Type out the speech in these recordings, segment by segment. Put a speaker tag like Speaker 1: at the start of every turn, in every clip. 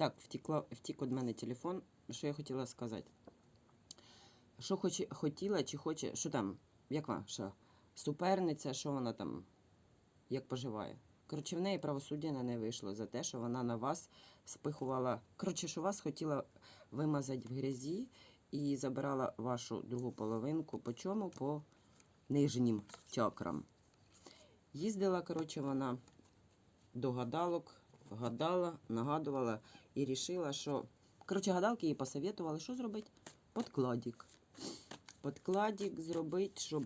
Speaker 1: Так, втікла, втік від мене телефон. Що я хотіла сказати? Що хоче, хотіла чи хоче, що там, як ваша суперниця, що вона там, як поживає? Коротше, в неї правосуддя не вийшло за те, що вона на вас спихувала. Коротше, що вас хотіла вимазати в грязі і забирала вашу другу половинку. По чому? По нижнім чакрам. Їздила, коротше, вона до гадалок, гадала, нагадувала і рішила, що. Коротше, гадалки їй посоветували, що зробити? Подкладік. Подкладік зробити, щоб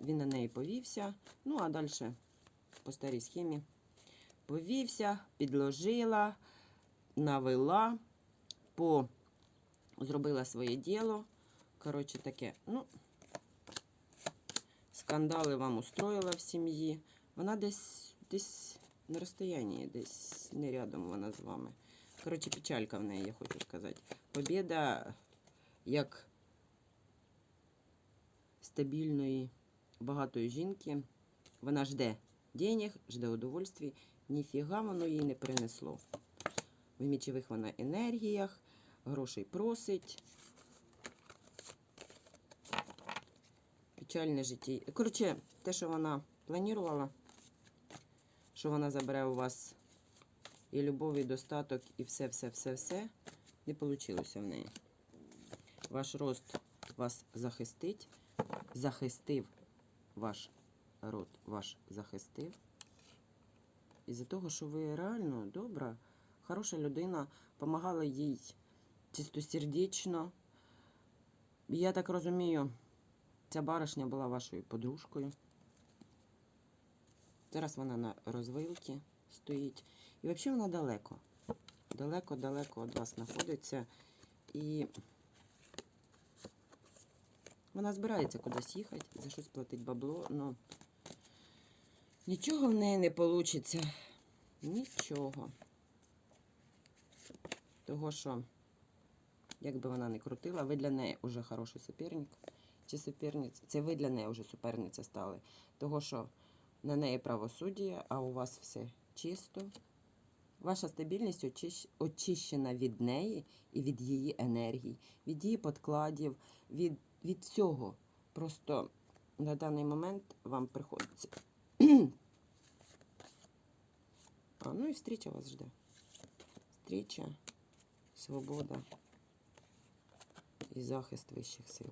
Speaker 1: він на неї повівся. Ну, а далі по старій схемі. Повівся, підложила, навела, по... зробила своє діло. Коротше, таке. Ну, скандали вам устроїла в сім'ї. Вона десь, десь на розстоянні, десь не рядом вона з вами. Коротше, печалька в неї, я хочу сказати. Побіда як стабільної, багатої жінки. Вона жде денег, жде удовольствий. Ніфіга воно їй не принесло. В мічових вона енергіях, грошей просить. Печальне життя. Коротше, те, що вона планувала, що вона забере у вас і любов, і достаток, і все, все, все, все, не вийшло в неї. Ваш рост вас захистить, захистив ваш род, ваш захистив. Із-за того, що ви реально добра, хороша людина, допомагала їй чистосердечно. Я так розумію, ця баришня була вашою подружкою. Зараз вона на розвилці стоїть. І взагалі вона далеко. Далеко-далеко від вас знаходиться. І вона збирається кудись їхати, за щось платить бабло, але нічого в неї не вийде. Нічого. Того, що, як би вона не крутила, ви для неї вже хороший суперник. Чи суперниця? Це ви для неї вже суперниця стали. Того, що на неї правосуддя, а у вас все чисто. Ваша стабільність очищ- очищена від неї і від її енергії, від її подкладів, від, від всього. Просто на даний момент вам приходиться. а, ну і встріча вас жде. Встріча, свобода і захист вищих сил.